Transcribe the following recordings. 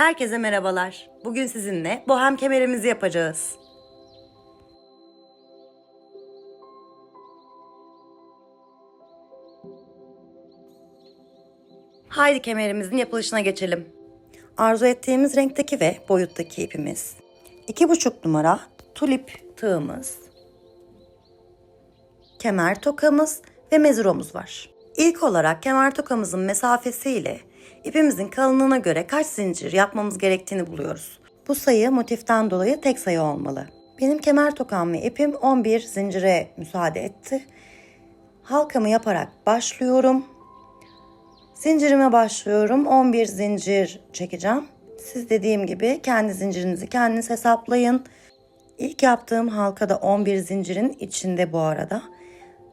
Herkese merhabalar. Bugün sizinle bohem kemerimizi yapacağız. Haydi kemerimizin yapılışına geçelim. Arzu ettiğimiz renkteki ve boyuttaki ipimiz. 2,5 numara tulip tığımız. Kemer tokamız ve mezuromuz var. İlk olarak kemer tokamızın mesafesiyle ipimizin kalınlığına göre kaç zincir yapmamız gerektiğini buluyoruz. Bu sayı motiften dolayı tek sayı olmalı. Benim kemer tokam ve ipim 11 zincire müsaade etti. Halkamı yaparak başlıyorum. Zincirime başlıyorum. 11 zincir çekeceğim. Siz dediğim gibi kendi zincirinizi kendiniz hesaplayın. İlk yaptığım halkada 11 zincirin içinde bu arada.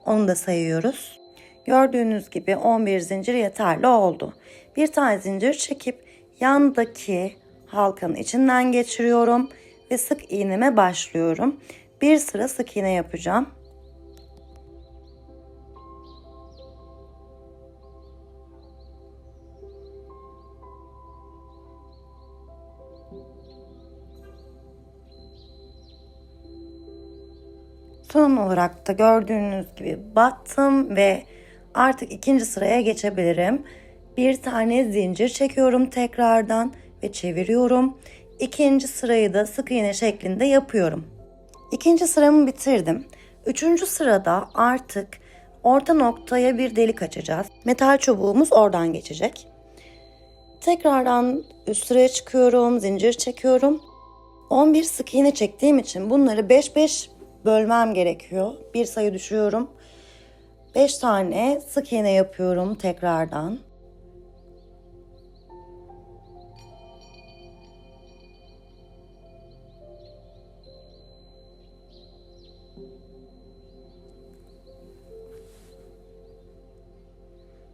Onu da sayıyoruz. Gördüğünüz gibi 11 zincir yeterli oldu. Bir tane zincir çekip yandaki halkanın içinden geçiriyorum ve sık iğneme başlıyorum. Bir sıra sık iğne yapacağım. Son olarak da gördüğünüz gibi battım ve artık ikinci sıraya geçebilirim. Bir tane zincir çekiyorum tekrardan ve çeviriyorum. İkinci sırayı da sık iğne şeklinde yapıyorum. İkinci sıramı bitirdim. Üçüncü sırada artık orta noktaya bir delik açacağız. Metal çubuğumuz oradan geçecek. Tekrardan üst sıraya çıkıyorum, zincir çekiyorum. 11 sık iğne çektiğim için bunları 5-5 bölmem gerekiyor. Bir sayı düşüyorum. 5 tane sık iğne yapıyorum tekrardan.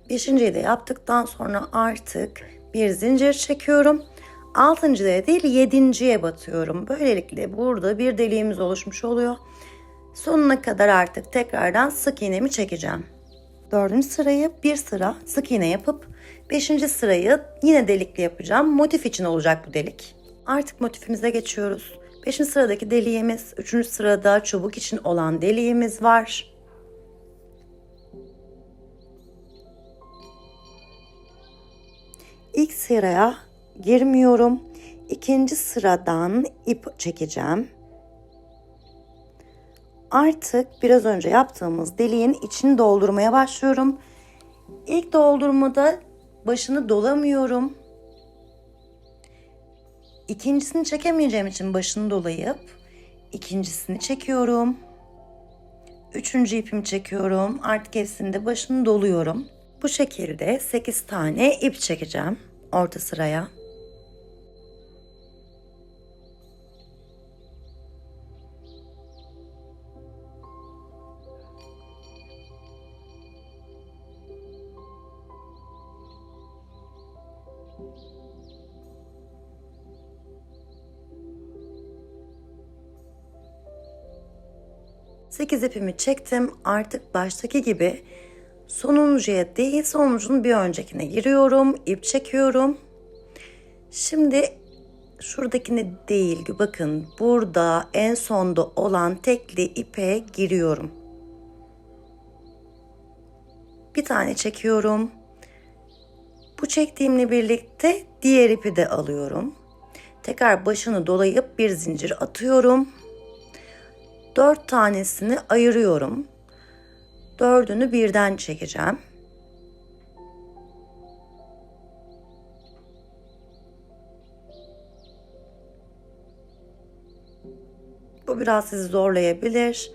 Beşinciyi de yaptıktan sonra artık bir zincir çekiyorum. Altıncıya değil yedinciye batıyorum. Böylelikle burada bir deliğimiz oluşmuş oluyor. Sonuna kadar artık tekrardan sık iğnemi çekeceğim. Dördüncü sırayı bir sıra sık iğne yapıp beşinci sırayı yine delikli yapacağım. Motif için olacak bu delik. Artık motifimize geçiyoruz. Beşinci sıradaki deliğimiz, üçüncü sırada çubuk için olan deliğimiz var. İlk sıraya girmiyorum. İkinci sıradan ip çekeceğim. Artık biraz önce yaptığımız deliğin içini doldurmaya başlıyorum. İlk doldurmada başını dolamıyorum. İkincisini çekemeyeceğim için başını dolayıp ikincisini çekiyorum. Üçüncü ipimi çekiyorum. Artık hepsinde başını doluyorum. Bu şekilde 8 tane ip çekeceğim orta sıraya. Sekiz ipimi çektim. Artık baştaki gibi sonuncuya değil sonucun bir öncekine giriyorum. ip çekiyorum. Şimdi şuradakine değil bakın burada en sonda olan tekli ipe giriyorum. Bir tane çekiyorum. Bu çektiğimle birlikte diğer ipi de alıyorum. Tekrar başını dolayıp bir zincir atıyorum. Dört tanesini ayırıyorum. Dördünü birden çekeceğim. Bu biraz sizi zorlayabilir.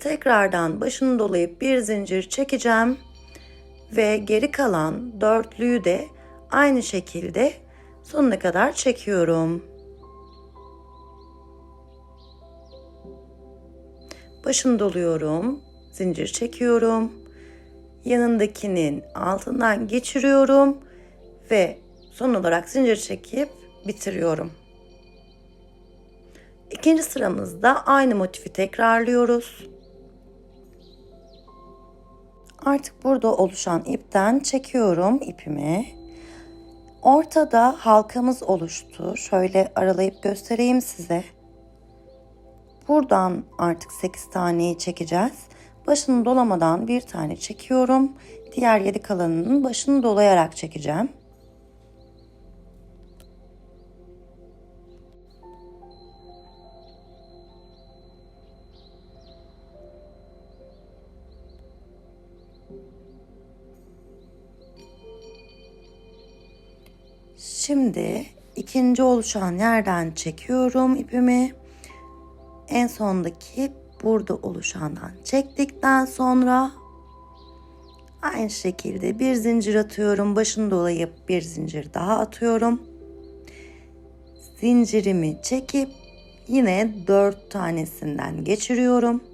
Tekrardan başını dolayıp bir zincir çekeceğim ve geri kalan dörtlüyü de aynı şekilde sonuna kadar çekiyorum. Başını doluyorum, zincir çekiyorum. Yanındakinin altından geçiriyorum ve son olarak zincir çekip bitiriyorum. İkinci sıramızda aynı motifi tekrarlıyoruz. Artık burada oluşan ipten çekiyorum ipimi. Ortada halkamız oluştu. Şöyle aralayıp göstereyim size. Buradan artık 8 taneyi çekeceğiz. Başını dolamadan bir tane çekiyorum. Diğer 7 kalanının başını dolayarak çekeceğim. Şimdi ikinci oluşan yerden çekiyorum ipimi. En sondaki burada oluşandan çektikten sonra aynı şekilde bir zincir atıyorum. Başını dolayıp bir zincir daha atıyorum. Zincirimi çekip yine dört tanesinden geçiriyorum.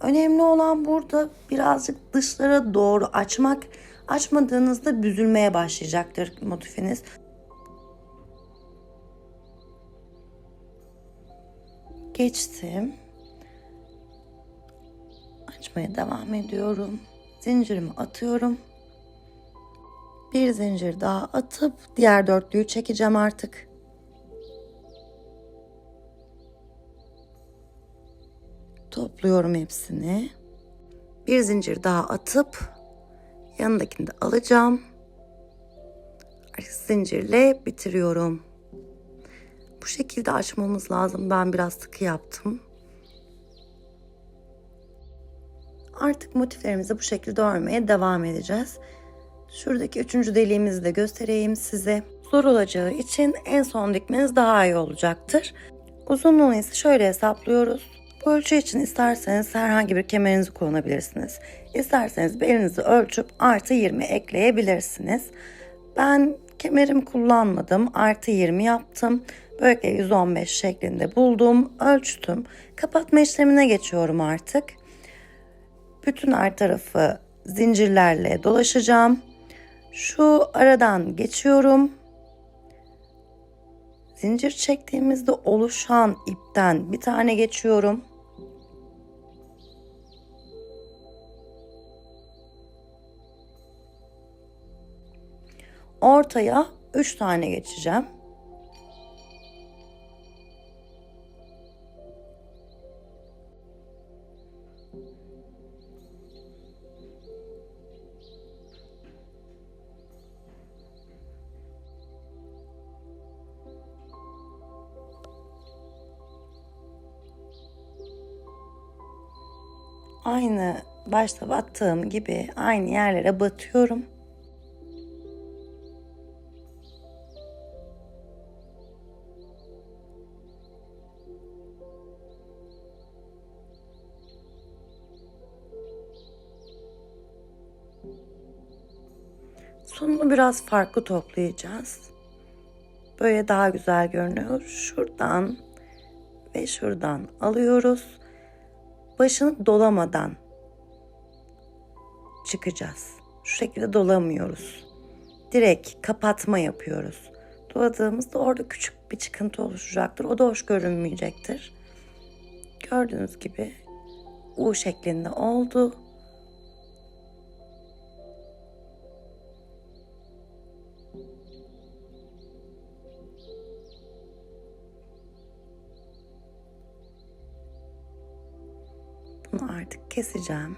Önemli olan burada birazcık dışlara doğru açmak. Açmadığınızda büzülmeye başlayacaktır motifiniz. Geçtim. Açmaya devam ediyorum. Zincirimi atıyorum. Bir zincir daha atıp diğer dörtlüyü çekeceğim artık. Topluyorum hepsini. Bir zincir daha atıp yanındakini de alacağım. Zincirle bitiriyorum. Bu şekilde açmamız lazım. Ben biraz sıkı yaptım. Artık motiflerimizi bu şekilde örmeye devam edeceğiz. Şuradaki üçüncü deliğimizi de göstereyim size. Zor olacağı için en son dikmeniz daha iyi olacaktır. Uzunluğunu ise şöyle hesaplıyoruz. Bu ölçü için isterseniz herhangi bir kemerinizi kullanabilirsiniz. İsterseniz belinizi ölçüp artı 20 ekleyebilirsiniz. Ben kemerimi kullanmadım. Artı 20 yaptım. Böylelikle 115 şeklinde buldum. Ölçtüm. Kapatma işlemine geçiyorum artık. Bütün her tarafı zincirlerle dolaşacağım. Şu aradan geçiyorum. Zincir çektiğimizde oluşan ipten bir tane geçiyorum. Ortaya 3 tane geçeceğim. Aynı başta battığım gibi aynı yerlere batıyorum. Sonunu biraz farklı toplayacağız. Böyle daha güzel görünüyor. Şuradan ve şuradan alıyoruz. Başını dolamadan çıkacağız. Şu şekilde dolamıyoruz. Direkt kapatma yapıyoruz. Doladığımızda orada küçük bir çıkıntı oluşacaktır. O da hoş görünmeyecektir. Gördüğünüz gibi U şeklinde oldu. Bunu artık keseceğim.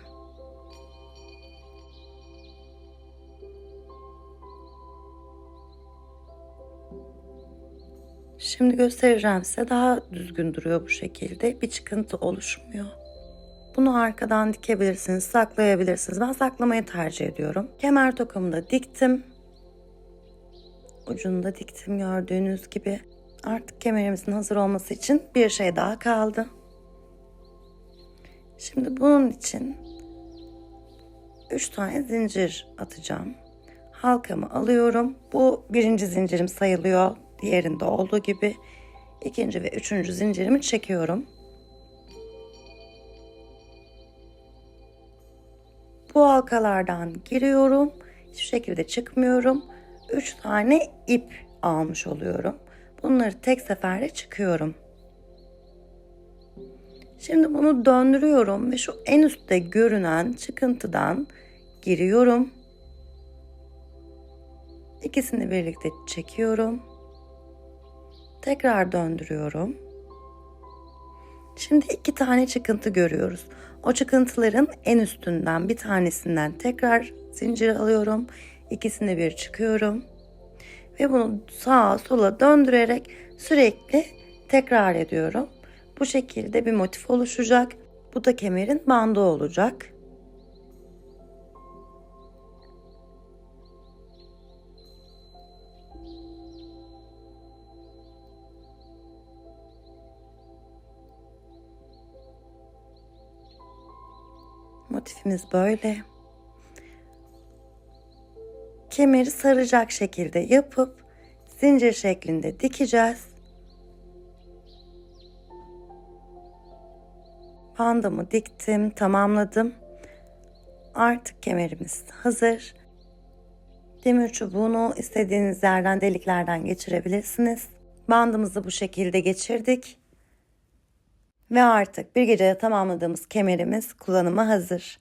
Şimdi göstereceğim size daha düzgün duruyor bu şekilde. Bir çıkıntı oluşmuyor. Bunu arkadan dikebilirsiniz, saklayabilirsiniz. Ben saklamayı tercih ediyorum. Kemer tokamı da diktim. Ucunu da diktim gördüğünüz gibi. Artık kemerimizin hazır olması için bir şey daha kaldı. Şimdi bunun için 3 tane zincir atacağım. Halkamı alıyorum. Bu birinci zincirim sayılıyor. Diğerinde olduğu gibi ikinci ve üçüncü zincirimi çekiyorum. Bu halkalardan giriyorum. Hiçbir şekilde çıkmıyorum. 3 tane ip almış oluyorum. Bunları tek seferde çıkıyorum. Şimdi bunu döndürüyorum ve şu en üstte görünen çıkıntıdan giriyorum. İkisini birlikte çekiyorum. Tekrar döndürüyorum. Şimdi iki tane çıkıntı görüyoruz. O çıkıntıların en üstünden bir tanesinden tekrar zincir alıyorum. İkisini bir çıkıyorum. Ve bunu sağa sola döndürerek sürekli tekrar ediyorum. Bu şekilde bir motif oluşacak. Bu da kemerin bandı olacak. Motifimiz böyle. Kemeri saracak şekilde yapıp zincir şeklinde dikeceğiz. Bandımı diktim, tamamladım. Artık kemerimiz hazır. Demir çubuğunu istediğiniz yerden deliklerden geçirebilirsiniz. Bandımızı bu şekilde geçirdik. Ve artık bir gecede tamamladığımız kemerimiz kullanıma hazır.